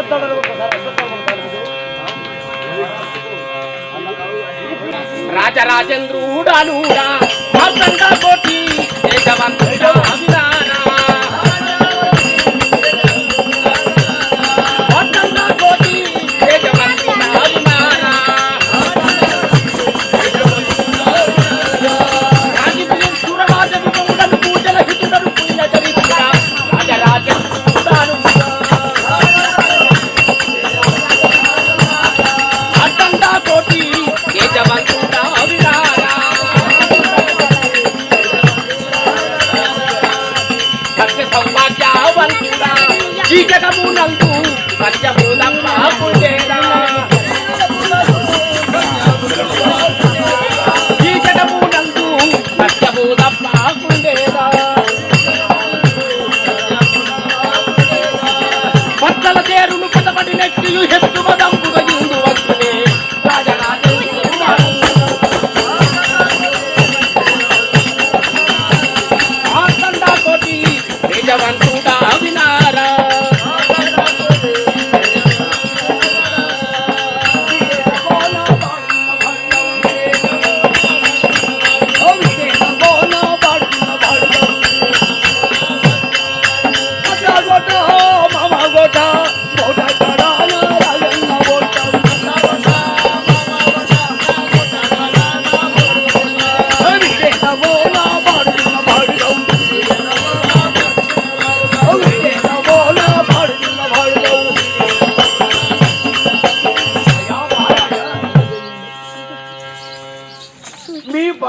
వస్తాడని ఒకసారి కోటి దేశవంతుడా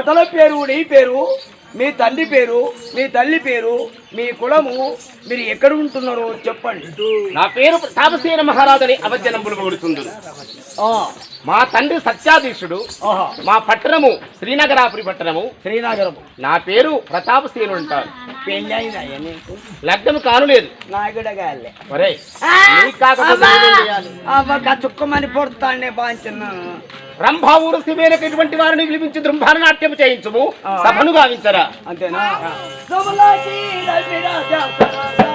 మీ పేరు నీ పేరు మీ తండ్రి పేరు మీ తల్లి పేరు మీ కులము మీరు ఎక్కడ ఉంటున్నారో చెప్పండి. నా పేరు ప్రతాపసేన మహారాజుని అవజ్జనంబులు పొగుడుతుంది ఆ, మా తండ్రి సత్యాధీశుడు మా పట్టణము శ్రీనగరాపురి పట్టణము. శ్రీనగరం నా పేరు ప్రతాపసేను అంటారు. లగ్నం కానులేదు. చుక్కమని పొడుతాండే బాంచిన రంభా ఊరు మేరకు ఇటువంటి వారిని పిలిపించి దృంభాన నాట్యం చేయించుము. సభను గావించరా. అంతేనా? మహారాజా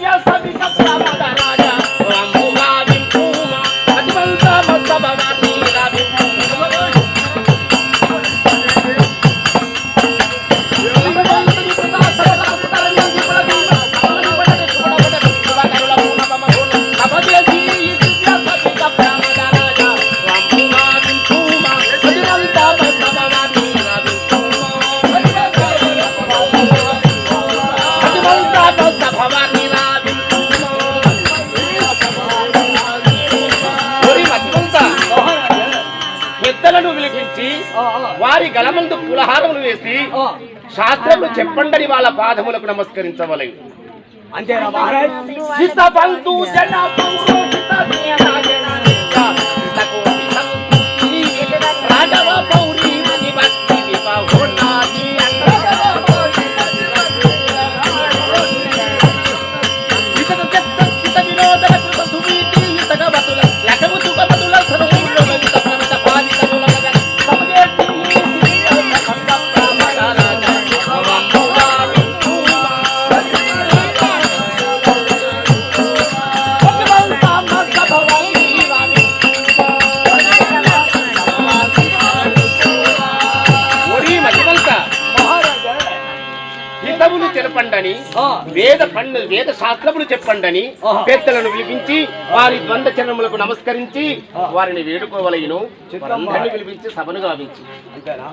já sabe que a palavra. వారి గలమందు పులహారములు వేసి. శాస్త్రములు చెప్పండని వాళ్ళ పాదములకు నమస్కరించవలె అంతేనా మహారాజ్? వేద పండు వేద శాస్త్రములు చెప్పండని ఆహా. పెద్దలను పిలిపించి వారి ద్వంద్వ చరణములకు నమస్కరించి వారిని వేడుకోవలయును. వారందరినీ పిలిపించి సభను గావించి. అంతేనా?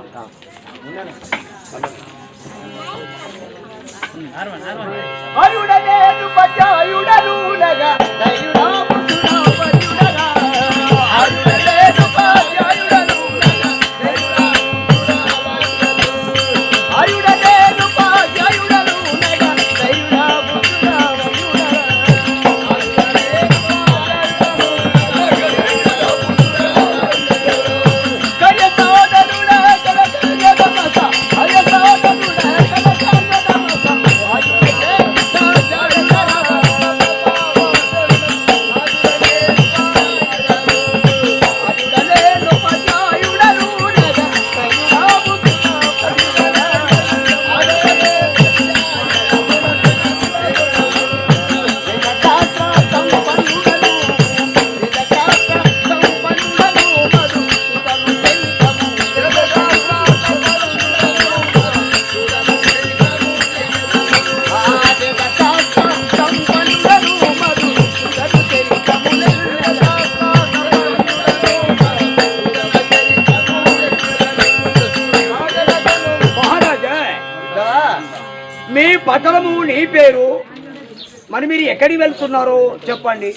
మరి మీరు ఎక్కడికి వెళ్తున్నారో? చెప్పండి.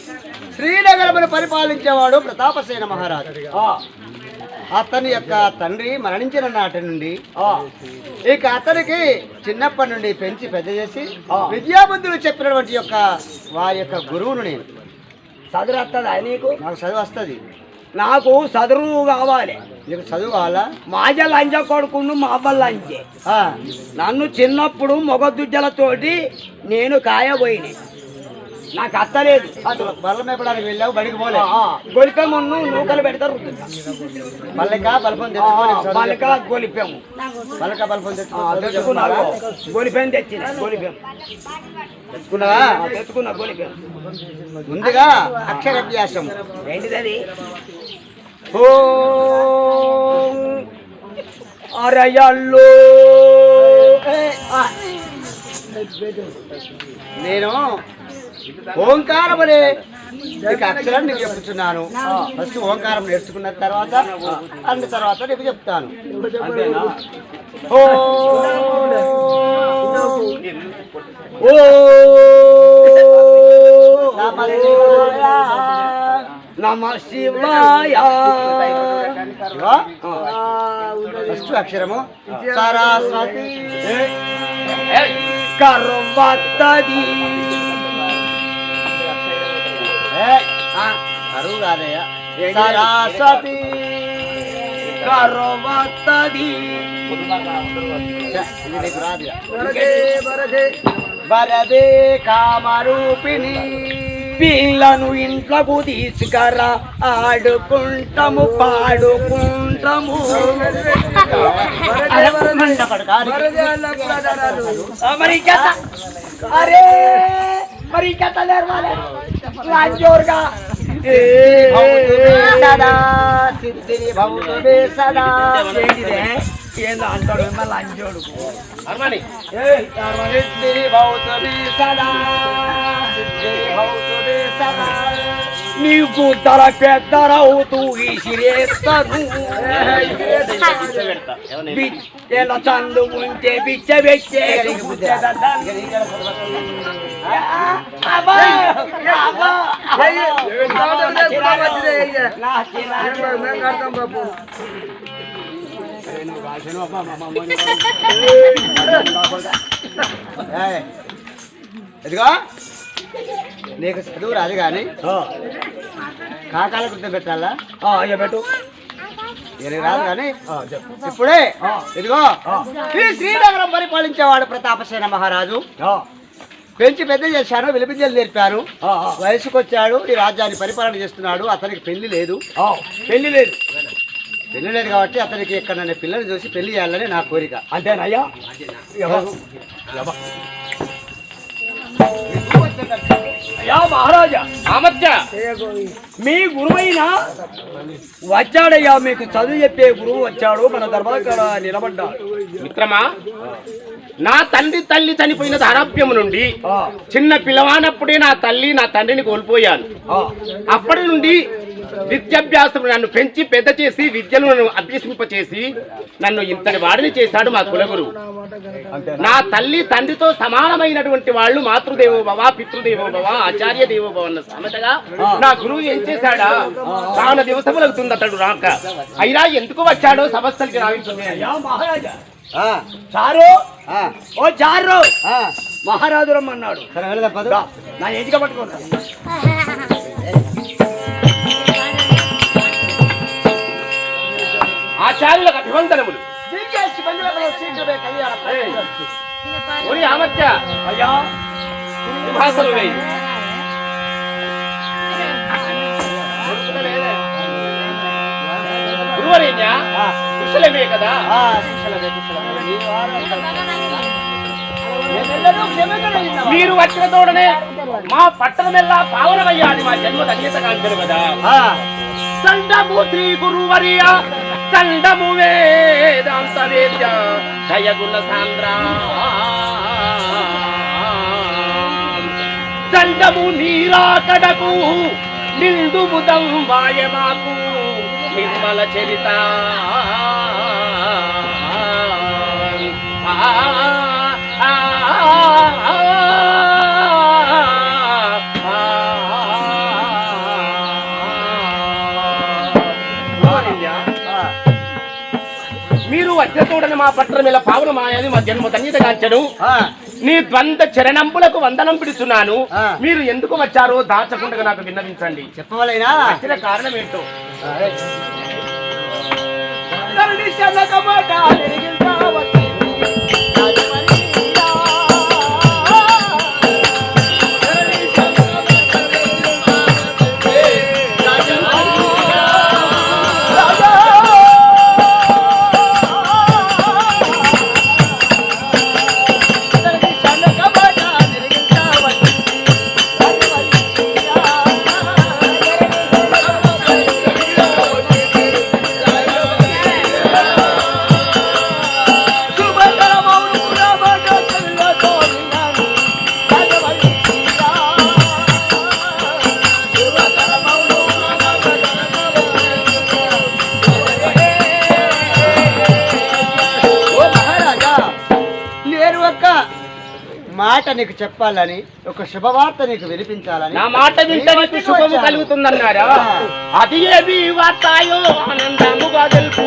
శ్రీనగరమును పరిపాలించేవాడు ప్రతాపసేన మహారాజు. అతని యొక్క తండ్రి మరణించిన నాటి నుండి ఇక అతనికి చిన్నప్పటి నుండి పెంచి పెద్ద చేసి. విద్యాబుద్ధులు చెప్పినటువంటి యొక్క వారి యొక్క గురువును నేను. చదువు వస్తుందా నీకు? నాకు చదువు వస్తుంది. నాకు చదువు కావాలి. నీకు చదువు కావాలా మాజ కొడుకుండు మా అవ్వ లంచే ఆ. నన్ను చిన్నప్పుడు మొగదుజ్జలతోటి నేను కాయబోయిన. నాకు అత్తలేదు. బల్ల మేపడానికి వెళ్ళావు బడికి పోలే. గొలిపే మున్ను నూకలు పెడతారు బల్లక బలపం చెప్పు. గొలిపాము. బల్లక బలపం తెచ్చుకున్నాను గొలిపాము తెచ్చిన గొలిపాము. తెచ్చుకున్నావా? తెచ్చుకున్నా గొలిపాము. ముందుగా అక్షరాభ్యాసం. ఏంటిది అది ఓం అరయల్లో. నేను ఓంకారం అనే నీకు అక్షరం నీకు చెప్తున్నాను ఫస్ట్ ఓంకారం నేర్చుకున్న తర్వాత అన్న తర్వాత నీకు చెప్తాను. అంతేనా? ఓ. నమ శివాయ. ఫస్ట్ అక్షరము. సరస్వతి. కర్వత్తది. ఏ, అరువు కాదయ్యా సరస్వతి. కర్వత్తది. ఛ, ఇది నీకు రాదు వరదే కామరూపిణి. పిల్లను ఇంట్లోకి తీసుకురా. ఆడుకుంటాము పాడుకుంటాము. మరి కథ. అరే మరి కథ నేర్వాలి లాంజోరుగా ఏ, సదా సిద్ధిని భౌతుడే సదా? ఏందో అంటాడు మళ్ళీ లంజోడు సిద్ధిని భౌతుడే సదా సిద్ధిని భౌతుడే. సదా నీకు తల పెద్దరవుతూ విసిరేస్తాను బిచ్చెల చందు ఉంటే బిచ్చ పెట్టే ఏయ్, నీకు చదువు రాదు కానీ కాకాల గుర్తు పెట్టాలా? పెట్టు. నేను రాదు కానీ ఇప్పుడే ఇదిగో ఈ శ్రీనగరం పరిపాలించేవాడు ప్రతాపసేన మహారాజు. పెంచి పెద్ద చేశాను విలిపించలు నేర్పాను వయసుకు వచ్చాడు ఈ రాజ్యాన్ని పరిపాలన చేస్తున్నాడు అతనికి పెళ్ళి లేదు. పెళ్ళి లేదు. పెళ్ళి లేదు కాబట్టి అతనికి ఇక్కడ నన్ను పిల్లల్ని చూసి పెళ్ళి చేయాలని నా కోరిక. అంతేనయ్యా అయ్యా మహారాజా ఆమత్య మీ గురువైన వచ్చాడయ్యా మీకు చదువు చెప్పే గురువు వచ్చాడు మన దర్బార్ కాడ నిలబడ్డాడు. మిత్రమా నా తండ్రి తల్లి చనిపోయిన దారాప్యము నుండి చిన్న పిల్లవానప్పుడే నా తల్లి నా తండ్రిని కోల్పోయాను. అప్పటి నుండి విద్యాభ్యాసం నన్ను పెంచి పెద్ద చేసి విద్యను నన్ను అభ్యసింపచేసి నన్ను ఇంతటి వాడిని చేశాడు మా కులగురు. నా తల్లి తండ్రితో సమానమైనటువంటి వాళ్ళు మాతృదేవో భవ పితృదేవో భవ ఆచార్య దేవో భవ అన్న సమతగా నా గురువు ఏం చేశాడా? చాలా దివసములవుతుంది అతడు రాక. అయినా ఎందుకు వచ్చాడో సమస్యలకి రావించింది అయ్యా మహారాజా. ఆ, చారు. ఆ, ఓ చారు. మహారాజు రమ్మన్నాడు నా ఎదిగా పట్టుకుంటా నేనెన్నడూ క్షమించలేదు. మీరు వచ్చిన తోడనే మా పట్టణమెల్లా పావనమయ్యాది మా జన్మ ధన్యత కాంచను కదా. ఆ, దండము శ్రీ గురువర్య దండము వేదాంత వేద్య దయగుణ సాంద్ర దండము నీరాకడకు నిండు బుధం వాయమాకు నిర్మల చరిత ఆ, ఆ, ఆ, ఆ, చూడని మా పట్ల మీద పావనమాయని మా జన్మ ఆ, నీ ద్వంద్వ చరణంపులకు వందనం పిడుచున్నాను. ఆ. మీరు ఎందుకు వచ్చారో దాచకుండా నాకు విన్నవించండి. చెప్పవలేనా? వచ్చిన కారణం ఏంటో? మాట నీకు చెప్పాలని ఒక శుభవార్త నీకు వినిపించాలని. నా మాట వింటే నీకు శుభము కలుగుతుందన్నారా? అది ఏమి వార్తాయో ఆనందముగా తెలుపు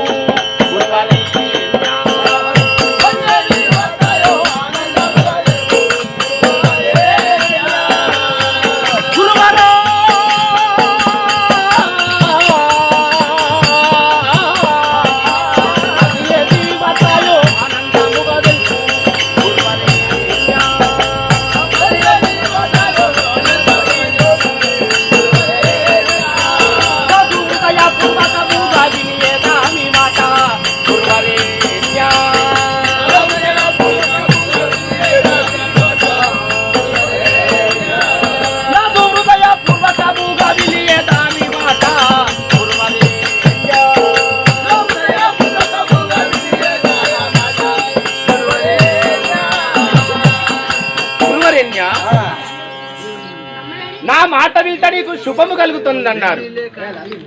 శుభము కలుగుతుందన్నారు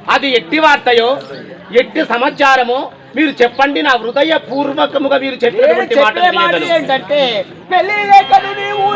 అది ఎట్టి వార్తయో ఎట్టి సమాచారమో మీరు చెప్పండి నా హృదయ పూర్వకముగా మీరు చెప్పినటువంటి మాట. ఏంటంటే పెళ్ళి లేఖను నీవు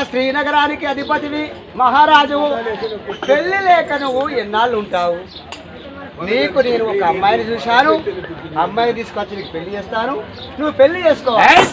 యొక్క శ్రీనగరానికి అధిపతివి మహారాజు పెళ్ళి లేక నువ్వు ఎన్నాళ్ళు ఉంటావు నీకు నేను ఒక అమ్మాయిని చూశాను. అమ్మాయిని తీసుకొచ్చి నీకు పెళ్ళి చేస్తాను. నువ్వు పెళ్ళి చేసుకో. ఏయ్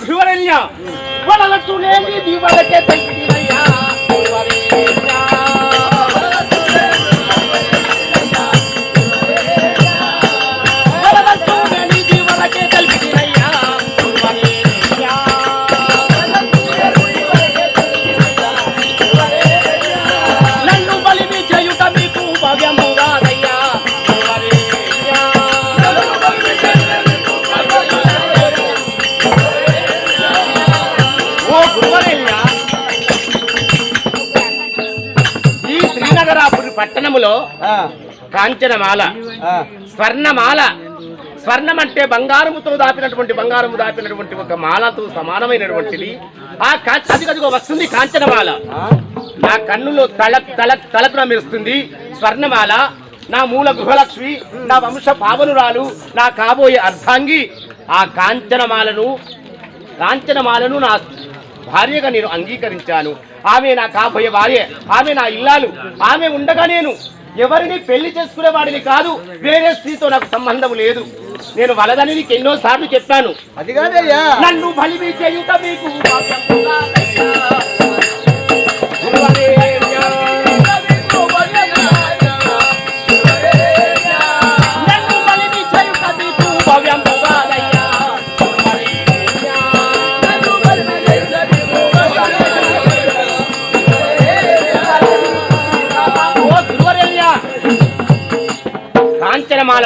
కాంచనమాల. స్వర్ణమాల. స్వర్ణం అంటే బంగారముతో దాపినటువంటి బంగారము దాపినటువంటి ఒక మాలతో సమానమైనటువంటిది. ఆ అదిగదిగో వస్తుంది కాంచనమాల. నా కన్నులో తళక్ తళక్ తలకున మెరుస్తుంది స్వర్ణమాల. నా మూల గృహలక్ష్మి నా వంశ పావనురాలు నా కాబోయే అర్ధాంగి. ఆ కాంచనమాలను కాంచనమాలను నా భార్యగా నేను అంగీకరించాను. ఆమె నా కాబోయే భార్య ఆమె నా ఇల్లాలు ఆమె ఉండగా నేను ఎవరిని పెళ్ళి చేసుకునే వాడిని కాదు వేరే స్త్రీతో నాకు సంబంధం లేదు. నేను వలదని నీకు ఎన్నో సార్లు చెప్పాను. అది కాదయ్యా. నన్ను బలిమి చేయుట మీకు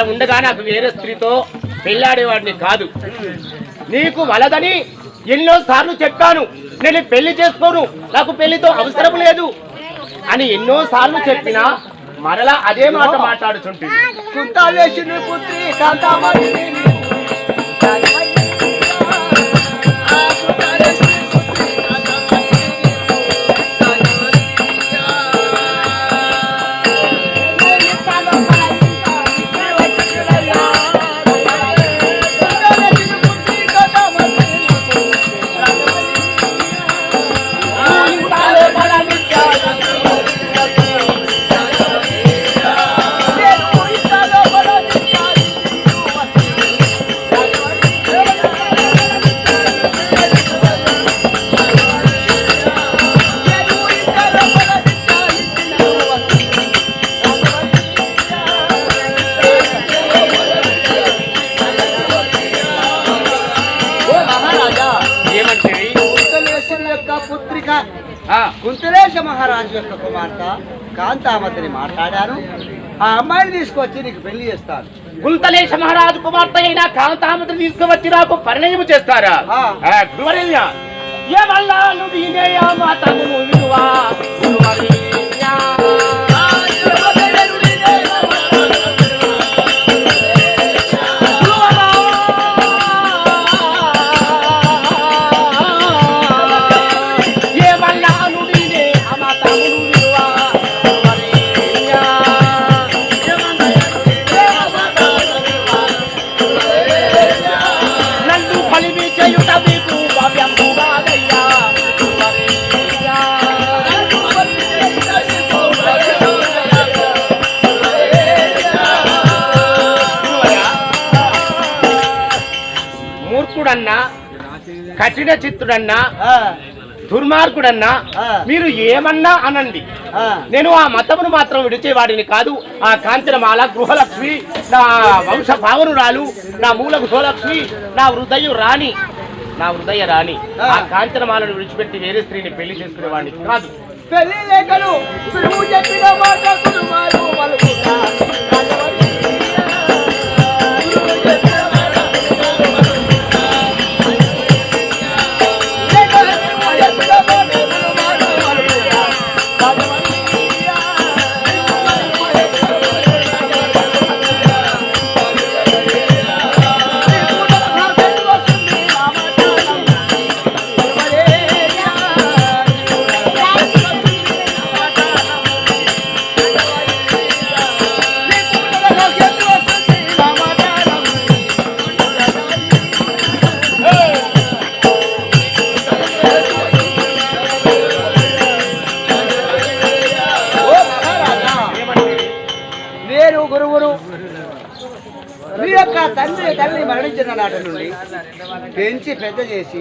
కాంచనమాల ఉండగా నాకు వేరే స్త్రీతో పెళ్ళాడేవాడిని కాదు. నీకు వలదని ఎన్నో సార్లు చెప్పాను. నేను పెళ్ళి చేసుకోను. నాకు పెళ్ళితో అవసరం లేదు. అని ఎన్నో సార్లు చెప్పినా మరలా అదే మాట మాట్లాడుచుంటుంది. కుంతలేశ మహారాజు యొక్క కుమార్తె కాంతామతిని మాట్లాడాను. ఆ అమ్మాయిని తీసుకొచ్చి నీకు పెళ్ళి చేస్తాను. గుంతలేశ మహారాజు కుమార్తె అయిన కాంతామతిని తీసుకువచ్చి నాకు పరిణయం చేస్తారా? గురువరేణ్య, ఏమల్లా నువ్వు కఠిన చిత్తుడన్నా దుర్మార్గుడన్నా. మీరు ఏమన్నా అనండి. నేను ఆ మతమును మాత్రం విడిచేవాడిని కాదు ఆ కాంచనమాల గృహలక్ష్మి నా వంశ భావనురాలు నా మూల గృహలక్ష్మి నా హృదయ రాణి నా హృదయ రాణి ఆ కాంచనమాలను విడిచిపెట్టి వేరే స్త్రీని పెళ్ళి చేసుకునేవాడిని కాదు పెళ్ళి. లేఖలు పెంచి పెద్ద చేసి.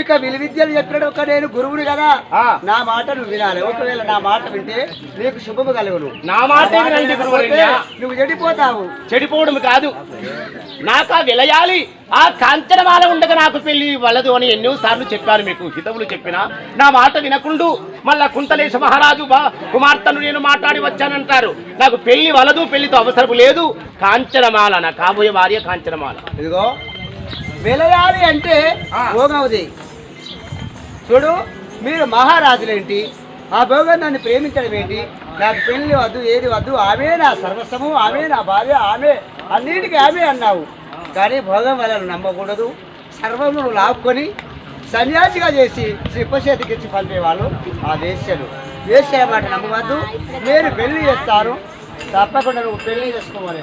ఇక విలు విద్యలు చెప్పినట్టు ఒక నేను గురువుని కదా. నా మాట నువ్వు వినాలి. ఒకవేళ నా మాట వింటే నీకు శుభము కలుగును. నా మాట నువ్వు చెడిపోతావు. చెడిపోవడం కాదు. నాకు విలయాలి. ఆ కాంచనమాల ఉండగా నాకు పెళ్ళి వలదు అని ఎన్నో సార్లు చెప్పాను మీకు. హితవులు చెప్పినా నా మాట వినకుండు. మళ్ళా కుంతలేశ మహారాజు బా కుమార్తెను నేను మాట్లాడి వచ్చానంటారు. నాకు పెళ్ళి వలదు పెళ్ళితో అవసరం లేదు. కాంచనమాల నా కాబోయే భార్య కాంచనమాల. ఇదిగో వెలయాలి అంటే. భోగవది చూడు మీరు మహారాజులేంటి? ఆ భోగం నన్ను ప్రేమించడం ఏంటి? నాకు పెళ్ళి వద్దు ఏది వద్దు ఆమె నా సర్వస్వము ఆమె నా భార్య ఆమె అన్నిటికీ ఆమె అన్నావు. కానీ భోగం వల్ల నమ్మకూడదు. సర్వము నువ్వు లాక్కొని సన్యాసిగా చేసి శ్రీపశేతికిచ్చి పంపేవాళ్ళు ఆ వేశ్యలు. వేశ్య మాట నమ్మవద్దు. నేను పెళ్ళి చేస్తాను. తప్పకుండా నువ్వు పెళ్ళి చేసుకోవాలి